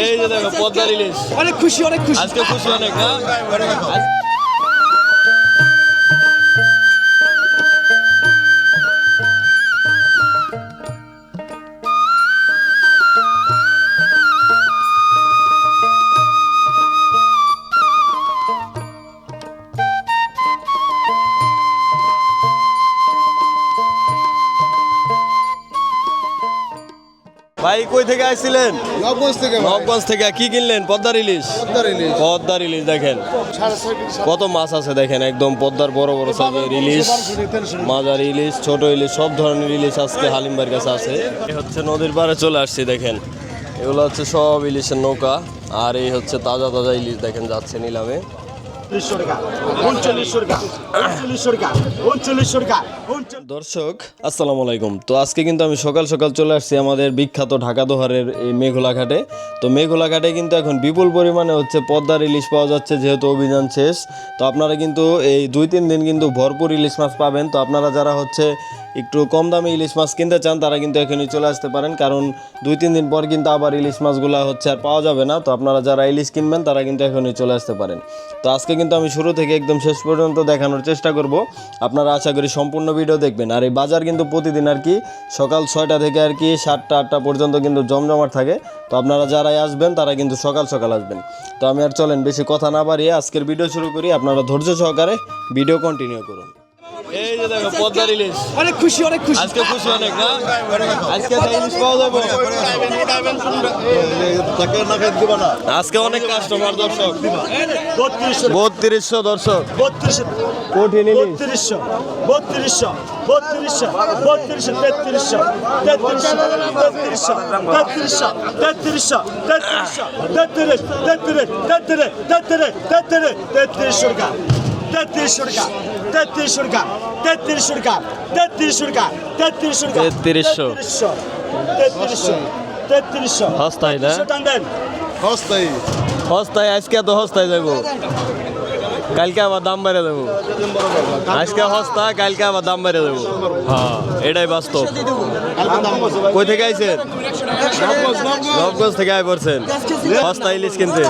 এই যে দেখো পদ্মার ইলিশ। অনেক খুশি অনেক খুশি। আজকে খুশি অনেক না? ভাই কই থেকে আসছিলেন? নবগঞ্জ থেকে। নবগঞ্জ থেকে। কি কিনলেন? পদ্মার ইলিশ? পদ্মার ইলিশ। দেখেন। কত মাছ আছে দেখেন একদম পদ্মার বড় বড় সাইজের ইলিশ মাজার ইলিশ ছোট ইলিশ সব ধরনের ইলিশ আজকে হালিমবার কাছে আছে। হচ্ছে নদীর পাড়ে চলে আসছি দেখেন। এগুলো হচ্ছে সব ইলিশের নৌকা আর এই হচ্ছে তাজা তাজা ইলিশ দেখেন যাচ্ছে নিলামে। টাকা টাকা উনচল্লিশশো টাকা উনচল্লিশ দর্শক, আসসালামু আলাইকুম। তো আজকে কিন্তু আমি সকাল সকাল চলে আসছি আমাদের বিখ্যাত ঢাকা দোহারের এই মেঘলা ঘাটে। তো মেঘলা ঘাটে কিন্তু এখন বিপুল পরিমাণে হচ্ছে পদ্মার ইলিশ পাওয়া যাচ্ছে, যেহেতু অভিযান শেষ। তো আপনারা কিন্তু এই দুই তিন দিন কিন্তু ভরপুর ইলিশ মাছ পাবেন। তো আপনারা যারা হচ্ছে একটু কম দামে ইলিশ মাছ কিনতে চান, তারা কিন্তু এখানে চলে আসতে পারেন। কারণ দুই তিন দিন পর কিন্তু আবার ইলিশ মাছগুলো হচ্ছে আর পাওয়া যাবে না। তো আপনারা যারা ইলিশ কিনবেন, তারা কিন্তু এখনই চলে আসতে পারেন। তো আজকে কিন্তু আমি শুরু থেকে একদম শেষ পর্যন্ত দেখানোর চেষ্টা করব। আপনারা আশা করি সম্পূর্ণ ভিডিও দেখবেন। আর এই বাজার কিন্তু প্রতিদিন আর কি সকাল ছয়টা থেকে আর কি সাতটা, আটটা পর্যন্ত কিন্তু জমজমাট থাকে। তো আপনারা যারাই আসবেন, তারা কিন্তু সকাল সকাল আসবেন। তো আমি আর চলেন, বেশি কথা না পারিয়ে আজকের ভিডিও শুরু করি। আপনারা ধৈর্য সহকারে ভিডিও কন্টিনিউ করুন। এই যে দেখো পদ্মার ইলিশ অনেক খুশি অনেক খুশি আজকে খুশি অনেক না আজকে ইলিশ পাওয়া যাবে আজকে অনেক কাস্টমার দর্শক বত্রিশশো বত্রিশশো দর্শক বত্রিশশো কঠিন ইলিশ বত্রিশশো বত্রিশশো বত্রিশশো বত্রিশশো তেত্রিশশো তেত্রিশশো তেত্রিশশো তেত্রিশশো তেত্রিশশো তেত্রিশ তেত্রিশ তেত্রিশ তেত্রিশ তেত্রিশ তেত্রিশশো টাকা তেত্রিশশো টাকা তেত্রিশশো টাকা তেত্রিশশো টাকা তেত্রিশশো টাকা তেত্রিশশো। টাকা তেত্রিশশো। তেত্রিশশো। হস্তায় না? সস্তায়। হস্তায়। আজকে তো হস্তায় যাব। কালকে আবার দাম বেড়ে দেবো আজকে হস্তা কালকে আবার দাম বেড়ে দেবো হ্যাঁ। এটাই বাস্তব। কই থেকে আইছেন? নবগঞ্জ থেকে আয় পড়ছেন। হস্তা ইলিশ কিনতে।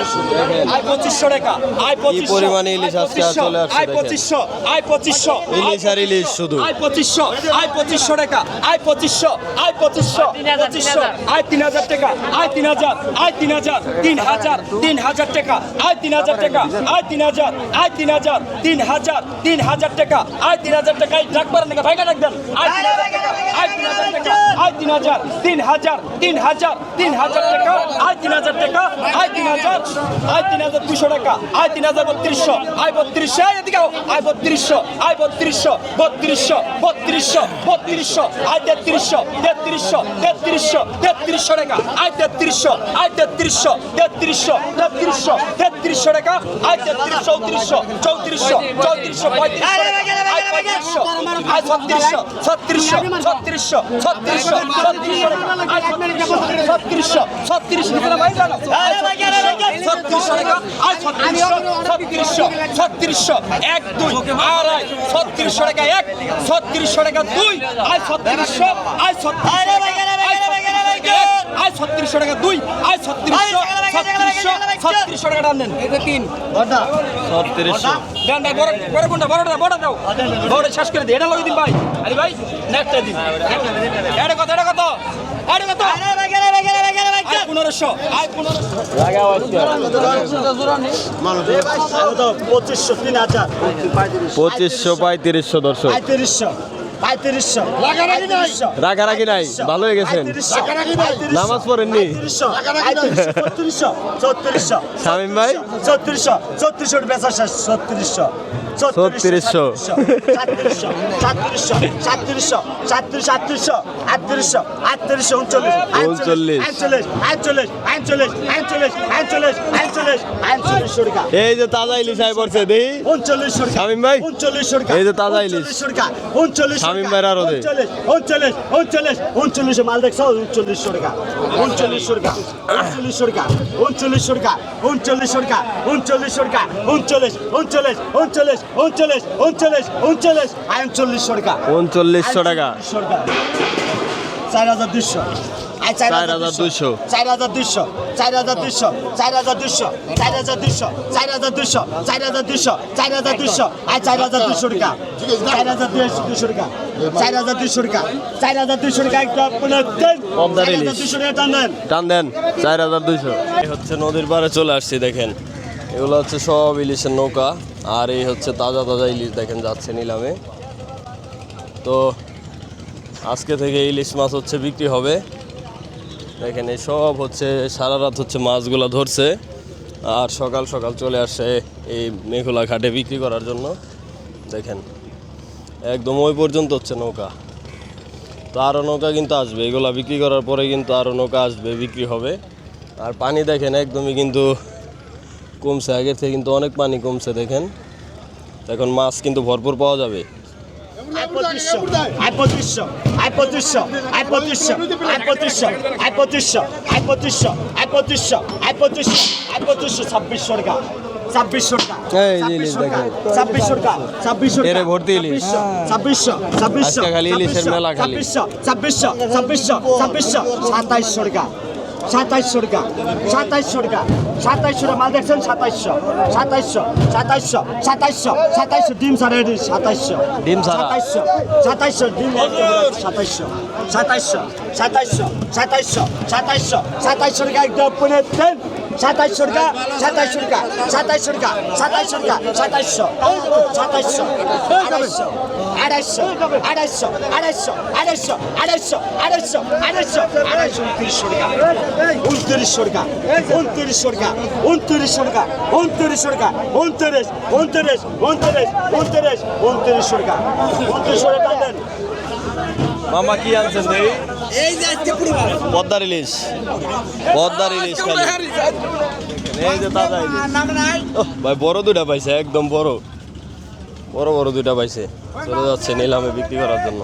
আয় পঁচিশশো টাকা আয় পঁচিশশো পরিমাণে ইলিশ আজকে আর চলে আসছে আয় দেখেন। পঁচিশশো আয় পঁচিশশো ইলিশ আর ইলিশ শুধু আয় পঁচিশশো আয় পঁচিশশো টাকা আয় পঁচিশশো আয় পঁচিশশো পঁচিশশো আয় তিন হাজার টাকা আয় তিন হাজার আয় তিন হাজার তিন হাজার তিন হাজার টাকা আয় তিন হাজার টাকা আয় তিন হাজার আয় তিন হাজার তিন হাজার তিন হাজার টাকা আয় তিন হাজার টাকা এই ডাক পারেন ডাক দেন আয় তিন হাজার টাকা আয় তিন হাজার টাকা আয় তিন হাজার তিন হাজার তিন হাজার তিন হাজার টাকা আয় তিন হাজার টাকা আয় তিন হাজার আয় তিন হাজার দুশো টাকা, আয় তিন হাজার বত্রিশশো, আয় বত্রিশশো, আয় এদিকে। আয় বত্রিশশো আয় বত্রিশশো বত্রিশশো বত্রিশশো বত্রিশশো, আয় তেত্রিশশো তেত্রিশশো তেত্রিশশো তেত্রিশশো টাকা, আয় তেত্রিশশো আয় তেত্রিশশো তেত্রিশশো তেত্রিশশো তেত্রিশশো টাকা, আয় তেত্রিশ চৌত্রিশশো চৌত্রিশশো চৌত্রিশশো, পঁয়ত্রিশশো আয় ছত্রিশশো ছত্রিশশো ছত্রিশশো ছত্রিশশো ছত্রিশশো ছত্রিশশো ছত্রিশশো ছত্রিশশো ছত্রিশশো টাকা আয় ছত্রিশশো ছত্রিশশো ছত্রিশশো এক দুই আড়াই ছত্রিশশো টাকা এক ছত্রিশশো টাকা দুই আয় ছত্রিশশো আয় ছত্রিশশো আয় ছত্রিশশো টাকা দুই আয় ছত্রিশশো ছত্রিশশো ছত্রিশশো টাকা টান দেন তিন ছত্রিশশো। দেন ভাই বড় বড় কোনটা বড়টা বড় দাও। বড় শেষ করে দিই এটা লগে দিন ভাই। আরে ভাই নেক্সটটা দিন। এটা কত এটা কত? এটা কত আয় পনেরোশো আয় পনেরোশো। পঁচিশশো তিন হাজার। পঁচিশশো পঁয়ত্রিশশো দর্শক। পঁয়ত্রিশশো রাগারাগি নাই। ভালো হয়ে গেছেন। নামাজ পড়েননি। শামীম ভাই? ছত্রিশশো ছত্রিশশো বেচা শেষ ছত্রিশশো। ছত্রিশশো। সাতত্রিশশো সাতত্রিশশো সাতত্রিশশো সাতত্রিশ আটত্রিশশো আটত্রিশশো আটত্রিশশো উনচল্লিশ উনচল্লিশ। আটচল্লিশ আটচল্লিশ আটচল্লিশ আটচল্লিশ আটচল্লিশ আটচল্লিশ আটচল্লিশশো টাকা এই যে তাজা ইলিশ আয় পড়ছে দেখি উনচল্লিশশো টাকা শামীম ভাই? উনচল্লিশশো টাকা এই যে তাজা ইলিশ। টাকা উনচল্লিশ শামীম ভাইয়ের আরও দে। উনচল্লিশ উনচল্লিশ উনচল্লিশ মাল দেখছ উনচল্লিশশো টাকা উনচল্লিশশো টাকা উনচল্লিশশো টাকা উনচল্লিশশো টাকা উনচল্লিশশো টাকা উনচল্লিশশো টাকা উনচল্লিশ উনচল্লিশ উনচল্লিশ উনচল্লিশ উনচল্লিশ উনচল্লিশ আইনচল্লিশশো টাকা উনচল্লিশশো টাকা চার হাজার দুশো চার চার হাজার দুইশো চার হাজার দুইশো চার হাজার দুইশো চার হাজার দুইশো চার হাজার দুইশো চার হাজার দুইশো চার হাজার দুইশো চার হাজার দুইশো আয় চার হাজার দুইশো টাকা চার হাজার দুইশো দুইশো টাকা চার হাজার দুইশো টাকা চার হাজার দুইশো টাকা একটা টান দেন টান দেন চার হাজার দুইশো এই হচ্ছে নদীর পাড়ে চলে আসছি দেখেন এগুলো হচ্ছে সব ইলিশের নৌকা, আর এই হচ্ছে তাজা তাজা ইলিশ দেখেন যাচ্ছে নিলামে। তো আজকে থেকে ইলিশ মাছ হচ্ছে বিক্রি হবে। দেখেন এই সব হচ্ছে, সারা রাত হচ্ছে মাছগুলো ধরছে, আর সকাল সকাল চলে আসে এই মেঘলা ঘাটে বিক্রি করার জন্য। দেখেন, একদম ওই পর্যন্ত হচ্ছে নৌকা। তো আরও নৌকা কিন্তু আসবে, এগুলা বিক্রি করার পরে কিন্তু আরও নৌকা আসবে, বিক্রি হবে। আর পানি দেখেন, একদমই কিন্তু কমছে, আগের থেকে কিন্তু অনেক পানি কমছে, দেখেন। এখন মাছ কিন্তু ভরপুর পাওয়া যাবে। ছাব্বিশ ছাব্বিশ ছাব্বিশ ছাব্বিশ ছাব্বিশশো টাকা সাতাইশশো টাকা। সাতাইশশো টাকা সাতাইশশো টাকা সাতাইশশো টাকা মাল দেখছেন? সাতাইশশো সাতাইশশো সাতাইশশো সাতাইশশো সাতাইশশো ডিম সাড়ে সাতাইশশো ডিম। সাতাইশশো সাতাইশশো ডিম সাতাইশশো সাতাইশশো সাতাইশশো সাতাইশশো সাতাইশশো সাতাইশশো টাকা একদম পুনে দেন। সাতাইশশো টাকা সাতাইশশো টাকা সাতাইশশো টাকা সাতাইশশো টাকা, সাতাইশশো সাতাইশশো আড়াইশো আড়াইশো আড়াইশো আড়াইশো আড়াইশো আড়াইশো আড়াইশো আড়াইশো আড়াইশো, উনত্রিশশো টাকা উনত্রিশশো টাকা উনত্রিশশো টাকা উনত্রিশশো টাকা উনত্রিশ উনত্রিশ উনত্রিশ উনত্রিশ, উনত্রিশশো টাকা উনত্রিশশো টাকা মামা কি আনছেন দেই? পদ্মার ইলিশ পদ্মার ইলিশ খালি। এই যে ইলিশ ভাই বড় দুটা পাইছে একদম বড়। বড় বড় দুটা পাইছে। চলে যাচ্ছে নিলামে বিক্রি করার জন্য।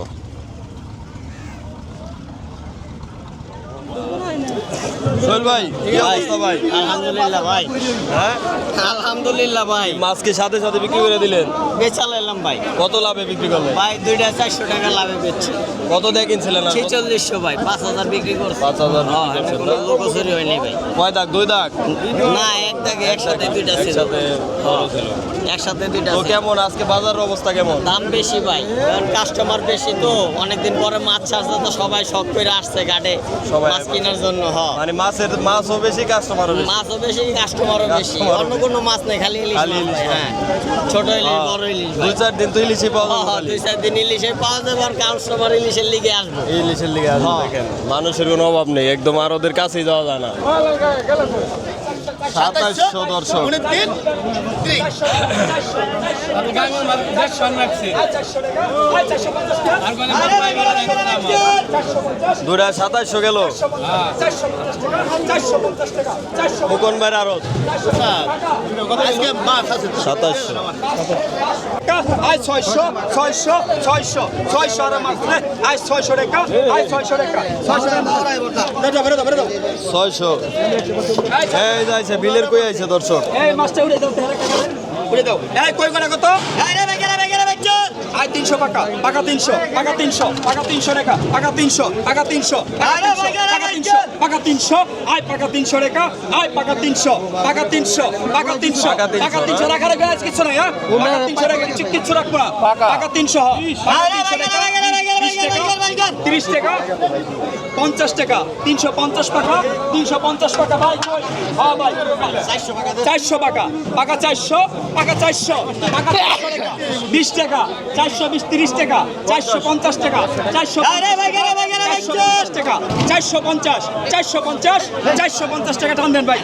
সোহেল ভাই কি অবস্থা ভাই? আলহামদুলিল্লাহ ভাই। হ্যাঁ? আলহামদুলিল্লাহ ভাই। মাছ সাথে সাথে বিক্রি করে দিলেন? ভাই। কত লাভে বিক্রি করলেন? ভাই দুইটা চারশো টাকা লাভে বেচছি। কত দিয়ে কিনছিলেন ছেচল্লিশশো ভাই পাঁচ হাজার বিক্রি করছি। পাঁচ হাজার হ্যাঁ, হয়নি ভাই। কয় দাগ? দুই দাগ? না এক দাগে একসাথে দুইটা ছিল। একসাথে বড় ছিল। একসাথে দুইটা তো কেমন? আজকে বাজারের অবস্থা কেমন? দাম বেশি ভাই। কারণ কাস্টমার বেশি তো অনেকদিন পরে মাছ ছাড়ছে তো সবাই শখ করে আসছে ঘাটে সবাই মাছ কেনার জন্য হ। মানে মাছের মাছও বেশি কাস্টমারও বেশি। মাছও বেশি কাস্টমারও বেশি। অন্য কোনো মাছ নাই খালি ইলিশ খালি মাছ ইলিশ হ্যাঁ। ছোট ইলিশ বড় ইলিশ দুই চার দিন তো ইলিশই পাওয়া হ্যাঁ, যাবে। হ্যাঁ, দুই চার দিন ইলিশে পাওয়া যাবে আর কাস্টমার ইলিশের লিগে আসবে। ইলিশের লিগে আসবে হ্যাঁ। দেখেন। মানুষের কোনো অভাব নেই একদম আর ওদের কাছেই যাওয়া যায় না। সাতাশশো দর্শক। দুটা সাতাশশো গেল। মুকন ভাই আরত সাতাশশো। ছয়শো ছয়শো ছয়শো ছয়শো ছয়শো ছয়শো ছয়শো এটা বিলের কই আইছে দর্শক? এই মাছটা উড়ে দাও উড়ে দাও। এই কই করে কত? এই রে বেগে রে বেগে রে বেচুর আই 300 টাকা টাকা 300 টাকা 300 টাকা 300 টাকা টাকা 300 টাকা 300 টাকা 300 টাকা 300 টাকা 300 আই টাকা 300 টাকা আই টাকা 300 টাকা 300 টাকা 300 টাকা 300 টাকা রাখার গাছ কিছু নাই হ্যাঁ? টাকা 300 টাকা কিছু কিছু রাখব না। টাকা 300 হ্যাঁ 30 টাকা 30 টাকা। পঞ্চাশ টাকা তিনশো পঞ্চাশ টাকা তিনশো পঞ্চাশ টাকা ভাই? হ্যাঁ ভাই চারশো টাকা পাকা চারশো টাকা চারশো টাকা চারশো টাকা বিশ টাকা চারশো বিশ তিরিশ টাকা চারশো পঞ্চাশ টাকা চারশো চারশো পঞ্চাশ টাকা চারশো পঞ্চাশ চারশো পঞ্চাশ চারশো পঞ্চাশ টাকা টান দেন ভাই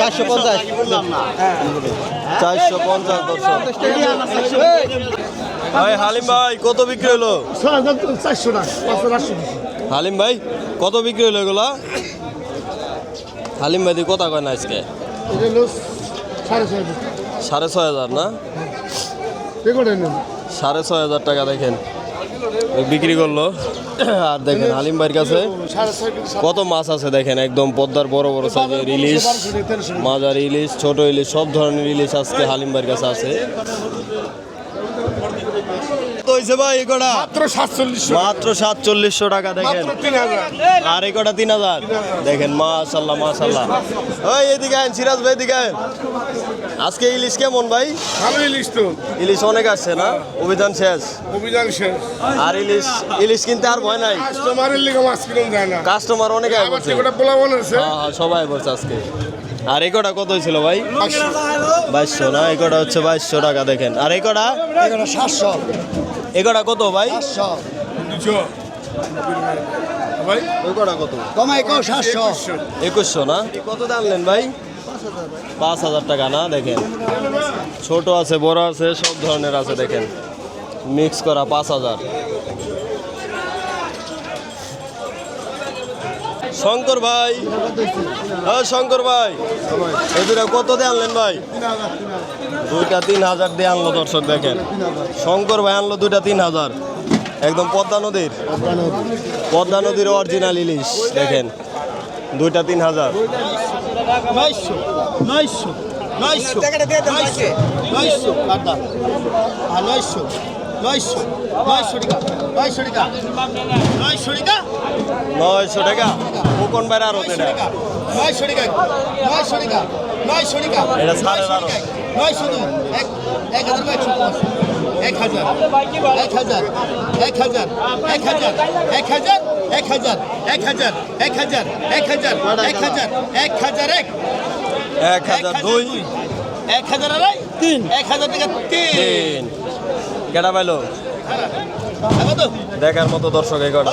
চারশো পঞ্চাশ চারশো পঞ্চাশ ভাই হালিম ভাই কত বিক্রি হলো? চারশো আটশো হালিম ভাই কত বিক্রি হলো এগুলা? হালিম ভাই কথা কয় না আজকে? সাড়ে ছয় হাজার। না? সাড়ে ছয় হাজার টাকা দেখেন বিক্রি করল। আর দেখেন হালিম ভাইয়ের কাছে কত মাছ আছে দেখেন একদম পদ্মার বড় বড় সাইজের ইলিশ মাজার ইলিশ ছোট ইলিশ সব ধরনের ইলিশ আজকে হালিম ভাইয়ের কাছে আছে। হয়েছে ভাই এই কটা? মাত্র সাতচল্লিশশো মাত্র সাতচল্লিশশো টাকা দেখেন। আর এই কটা তিন হাজার দেখেন মাশাল্লাহ মাশাল্লাহ ওই এদিকে আইন সিরাজ ভাই এদিকে আইন আজকে ইলিশ কেমন ভাই? ভালো ইলিশ তো। ইলিশ অনেক আসছে না? অভিযান শেষ? অভিযান শেষ। আর ইলিশ ইলিশ কিনতে আর ভয় নাই? কাস্টমারের লিগে মাছ কিনুন যায় না। কাস্টমার অনেক বলছে হ্যাঁ সবাই বলছে আজকে। আর এই কটা কত হয়েছিল ভাই? বাইশশো না? এই কটা হচ্ছে বাইশশো টাকা দেখেন। আর এই কটা? সাতশো। এই কটা কত ভাই? দুশো। ভাই? ওই কটা কত? সাতশো। একুশশো না? কত আনলেন ভাই? পাঁচ হাজার টাকা না দেখেন। ছোট আছে বড় আছে সব ধরনের আছে দেখেন। মিক্স করা পাঁচ হাজার। শঙ্কর ভাই। হ্যাঁ শঙ্কর ভাই। এই দুটা কত দিয়ে আনলেন ভাই? দুইটা তিন হাজার দিয়ে আনলো দর্শক দেখেন। শঙ্কর ভাই আনলো দুইটা তিন হাজার। একদম পদ্মা নদীর। পদ্মা নদীর অরিজিনাল ইলিশ দেখেন। দুইটা তিন হাজার। নয়শো টাকা। নয়শো টাকা নয়শো টাকা নয়শো টাকা কোকন বাইরে আরও এটা নয়শো টাকা নয়শো টাকা নয়শো টাকা এটা সাড়ে বারো। নয়শো এক এক হাজার একশো এক হাজার এক হাজার এক হাজার এক হাজার এক হাজার এক হাজার এক হাজার এক হাজার এক হাজার এক হাজার এক হাজার এক এক হাজার দুই এক হাজার আড়াই তিন এক হাজার টাকা তিন কেটা পাইলো দেখার মতো দর্শক এই কটা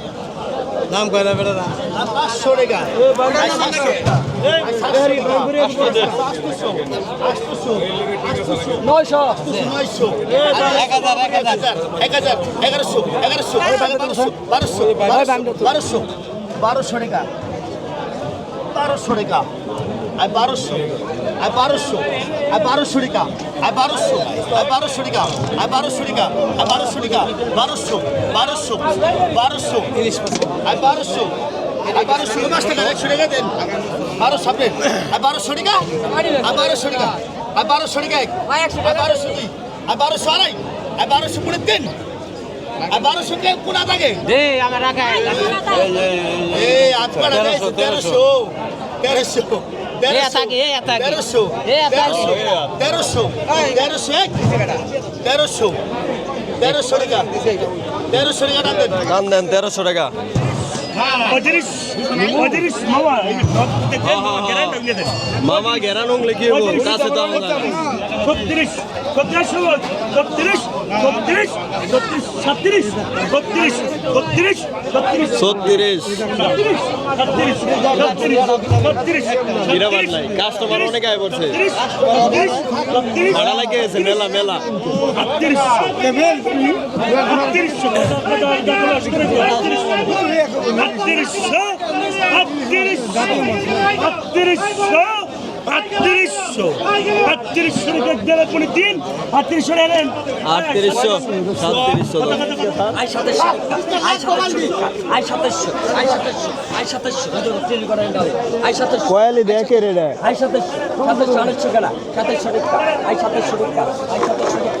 দাম কয় না বেটা বারোশো টাকা বারোশো টাকা আর বারোশো আর বারোশো আর বারোশো টাকা আর বারোশো আর বারোশো টাকা আর বারোশো টাকা আর বারোশো টাকা বারোশো বারোশো বারোশো আর বারোশো আর বারোশো পাঁচ টাকা একশো টাকা দেন বারোশো আপনি আর বারোশো টাকা আর বারোশো টাকা আর বারোশো টাকা এক আর বারোশো দুই আর বারোশো আড়াই আর বারোশো কুড়ি তিন আর বারোশো কে কোনা থাকে এই আপনার তেরোশো তেরোশো তেরোশো তেরোশো তেরোশো তেরোশো তেরোশো এক তেরোশো টাকা তেরোশো টাকা দাম দেন তেরোশো টাকা মামা গেরান উংলে কি হব কাছে তো ছত্রিশ ছত্রিশ ছত্রিশ ছত্রিশ ছত্রিশ ছত্রিশ ছত্রিশ ছত্রিশ ছত্রিশ ছত্রিশ ছত্রিশ ছত্রিশ ছত্রিশ ছত্রিশ গিরাবাদ নাই কাস্টমার অনেক আয় পড়ছে ছত্রিশ ছত্রিশ ভাড়া লাগে গেছে মেলা মেলা ছত্রিশ ছত্রিশ আটত্রিশশো আটত্রিশশো। আটত্রিশশো আটত্রিশশো টাকা কোন দিন আটত্রিশশো নেন। আটত্রিশশো সাতত্রিশশো আই সাতাশশো আই সাতাশশো আই সাতাশশো আই সাতাশশো আই সাতাশশো। আই সাতাশশো কয়ালি দেখে রে রে আই সাতাশশো সাতাশশো আড়াইশো কেনা। সাতাশশো টাকা আই সাতাশশো টাকা আই সাতাশশো টাকা। আই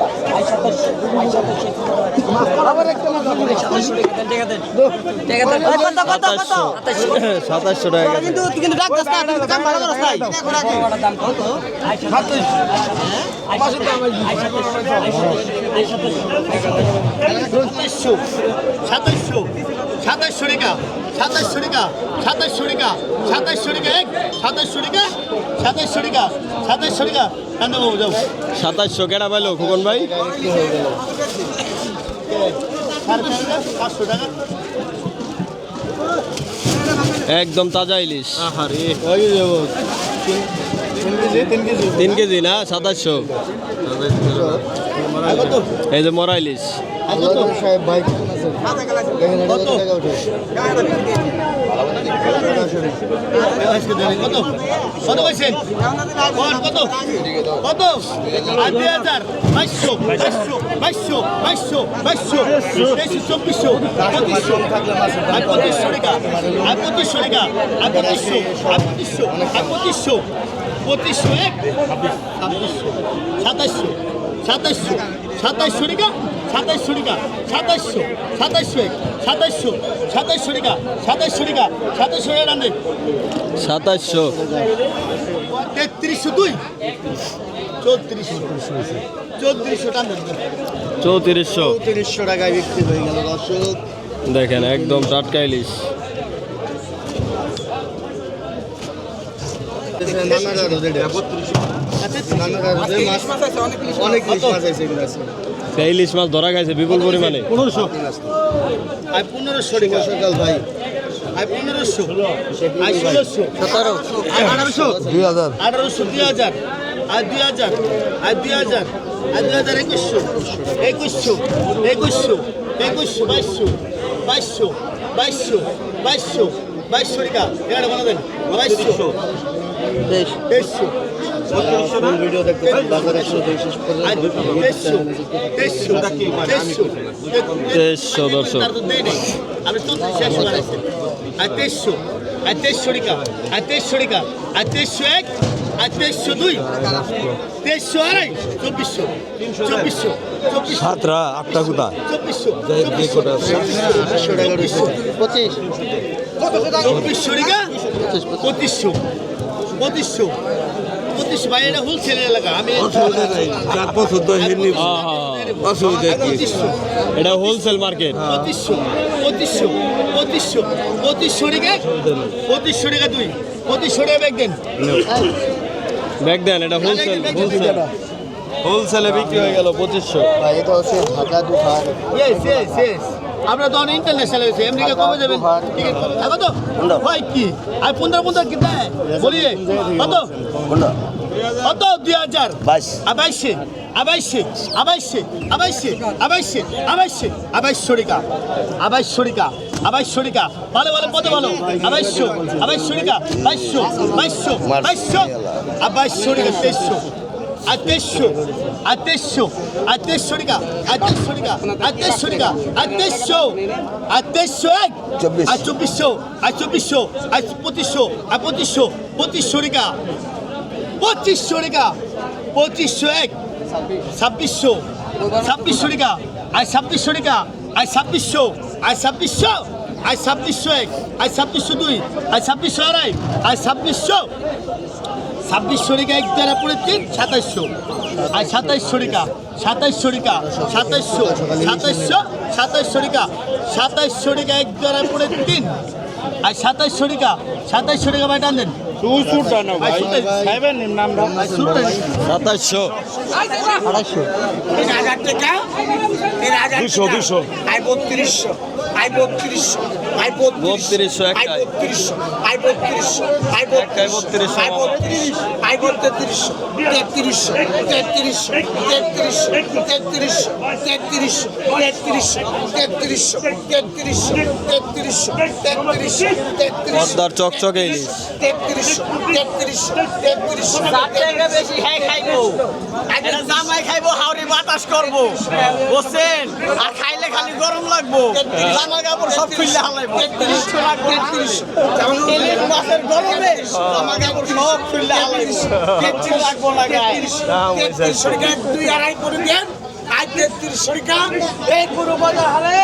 সাতাশশো টাকা কিন্তু কিন্তু ডাক রাস্তা কাম ভালো রাস্তা দাম কত সাতাশশো সাতাশশো সাতাশ শরিকা সাতাশ শরিকা সাতাশ শরিকা সাতাশ শরিকা এক সাতাশ শরিকা সাতাশ শরিকা সাতাশ শরিকা। কান্দবাবু যাও। সাতাশশো কেটা পাইলো খোকন ভাই? পাঁচশো টাকা। একদম তাজা ইলিশ। তিন কেজি না সাতাশশো। এই যে মরাইলিশ। সাহেব ভাই চব্বিশশো পঁচিশশো পঁচিশশো টাকা আর পঁচিশশো টাকা আর পঁচিশশো আর পঁচিশশো আর পঁচিশশো পঁচিশশো এক ছাব্বিশশো সাতাশশো সাতাইশশো সাতাইশশো টাকা সাতাইশশো টাকা সাতাইশশো সাতাইশশো এক সাতাইশশো সাতাইশো টাকা সাতাইশশো টাকা সাতাইশশো রানে। সাতাইশশো। তেত্রিশশো দুই চৌত্রিশশো চৌত্রিশশো টাকা চৌত্রিশশো। চৌত্রিশশো টাকায় বিক্রি হয়ে গেল দর্শক। দেখেন একদম টাটকা ইলিশ। নানা অনেক ইলিশ মাছ আছে এগুলো আছে সেই ইলিশ মাছ ধরা গেছে বিপুল পরিমাণে। পনেরোশো। আর পনেরোশো টাকা সকাল ভাই। আঠারোশো। দুই হাজার। আর দুই হাজার। আর দুই হাজার। আর দুই হাজার। একুশশো। একুশশো একুশশো একুশশো বাইশশো বাইশশো বাইশশো বাইশশো বাইশশো টাকা এখানে বলা বাইশশো। তেইশশো। ভিডিও দেখতে বাজার একশো শেষ তেইশশো দর্শক আর তেইশশো আর তেইশশো টাকা আর তেইশশো টাকা আর তেইশশো এক আর তেইশশো দুই তেইশশো আড়াই চব্বিশশো চব্বিশশো চব্বিশশো সাতটা আটটা কোথা চব্বিশশো চব্বিশশো টাকা পঁচিশশো পঁচিশশো পঁচিশশো ভাই এটা হোলসেল এলাকা আমি পঁচিশশো। এটা হোলসেল মার্কেট পঁচিশশো পঁচিশশো পঁচিশশো পঁচিশশো টাকা পঁচিশশো টাকা। দুই পঁচিশশো টাকা ব্যাগ দেন। ব্যাগ দেন এটা হোলসেল হোলসেল হোলসেলে বিক্রি হয়ে গেল পঁচিশশো। ভাই এটা হচ্ছে ঢাকা দুখান ইয়েস ইয়েস ইয়েস আপনারা তো অনেক ইন্টারন্যাশনাল হয়েছে। আমেরিকা কবে যাবেন? টিকিট কবে? ভাই কি? আর পনেরো পনেরো কিতা বলিয়ে। কত? কত? দুই হাজার। বাইশ। বাইশে? আবাইশে আবাইশে আবাইশে আবাইশে আবাইশে আবাইশ্বরিকা আবাইশ্বরিকা আবাইশ্বরিকা ভালো ভালো কত ভালো। আবাইশ্য আবাইশ্বরিকা বাইশ্য বাইশ বাইশ্য আবাইশ্বরিকা তেইশ্য আতেশ্বর আতেশ্বর আতেশ্বরিকা আতেশ্বরিকা আতেশ্বরিকা আতেশ্বর আতেশ্বর এক। আর চব্বিশশো আর চব্বিশশো আর পঁচিশশো আর পঁচিশশো পঁচিশশরিকা পঁচিশশরিকা পঁচিশশো এক। ছাব্বিশশো ছাব্বিশশরিকা আর ছাব্বিশশরিকা আর ছাব্বিশশো আর ছাব্বিশশো আর ছাব্বিশশো এক আর ছাব্বিশশো দুই আর ছাব্বিশশো আড়াই আর ছাব্বিশশো। ছাব্বিশ শরিকা এক দ্বারা পড়েছেন সাতাশশো আর সাতাইশ শরিকা সাতাইশ শরিকা সাতাইশশো সাতাইশশো সাতাইশ শরিকা সাতাইশ শরিকা এক দ্বারা পড়ে তিন। আর সাতাইশ শরিকা সাতাইশ শরিকা ভাই টান দেন। সাতাইশশো। আড়াইশো দুশো দুশো বত্রিশশো। আই বত্রিশশো আই বত্রিশশো আই। বত্রিশশো আই বত্রিশশো আই বত্রিশশো আই বত্রিশ আই বত্রিশশো তেত্রিশশো তেত্রিশশো তেত্রিশশো তেত্রিশশো তেত্রিশশো তেত্রিশশো তেত্রিশশো তেত্রিশশো তেত্রিশশো তেত্রিশশো তেত্রিশশো পদ্মার চকচকে ইলিশ তেত্রিশশো তেত্রিশশো তেত্রিশশো বেশি হ্যাঁ খাইবো জামাই খাইবো হাওড়ি বাতাস করব। বসেন আর খাইলে খালি গরম লাগবো। জামা কাপড় সব খুললে হালাইবো। গরমে জামা কাপড় সব খুললে হালাইবো। লাগবো না দুই আড়াই করে দেন। আজ তেত্রিশশো টাকা এই গরু বাজার হারে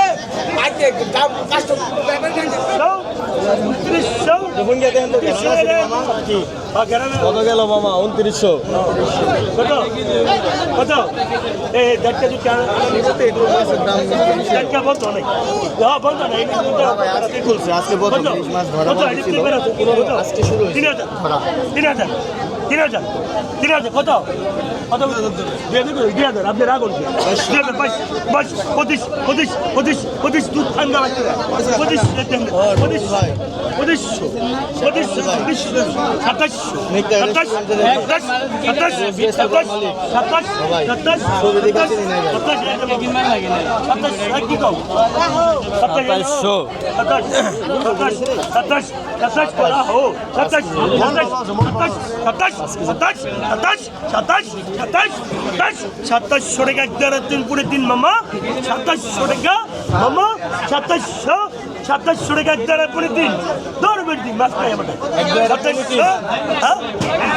আজ দাম কাস্টমার কত গেল মামা? উনত্রিশশো। কত? কত? এই দেড়টা দু দেড়টা বন্ধ নেই। হ্যাঁ বন্ধ নেই। আজকে খুলছে। আজকে বন্ধ মাছ ধরা কত বন্ধ ছিল আজকে শুরু তিন হাজার। তিন হাজার। তিন হাজার তিন হাজার, কত? কত? দুই হাজার আপনি রাগ করছেন দুই হাজার বাইশ বাইশ, পঁচিশ পঁচিশ পঁচিশ পঁচিশ, দুধ ঠান্ডা লাগছে পঁচিশ পঁচিশ। পঁচিশশো পঁচিশশো ছাব্বিশশো সাতাশশো সাতাশ সাতাশ সাতাশ সাতাশ সাতাশ সাতাশ সাতাশ সাতাশশো সাতাশ সাতাশ সাতাশ সাতাশ করা হো সাতাশ সাতাশ সাতাশ সাতাশ সাতাশ সাতাশ সাতাশ সাতাশ সাতাশশো টাকা এক তিন পুরে তিন মামা সাতাশশো টাকা মামা সাতাশশো সাতাশশো টাকা দেড় পুরে দৌড় দিন মাছ খাই আমাদের। সাতাশশো হ্যাঁ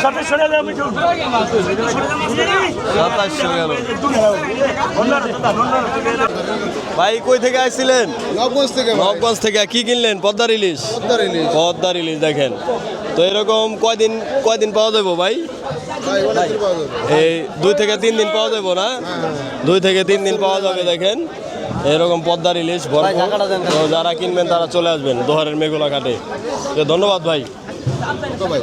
সাতাশশো টাকা আমি ভাই কই থেকে আসছিলেন? নবগঞ্জ থেকে নবগঞ্জ থেকে। কি কিনলেন? পদ্মার ইলিশ? পদ্মার ইলিশ। পদ্মার ইলিশ দেখেন। তো এরকম কয়দিন কয়দিন পাওয়া যাব ভাই? ভাই অনেক দিন পাওয়া যাবে। এই দুই থেকে তিন দিন পাওয়া যাব না? দুই থেকে তিন দিন পাওয়া যাবে দেখেন। এরকম পদ্মার ইলিশ ভরপুর। যারা কিনবেন তারা চলে আসবেন দোহারের মেঘলা ঘাটে। ধন্যবাদ ভাই। ভাই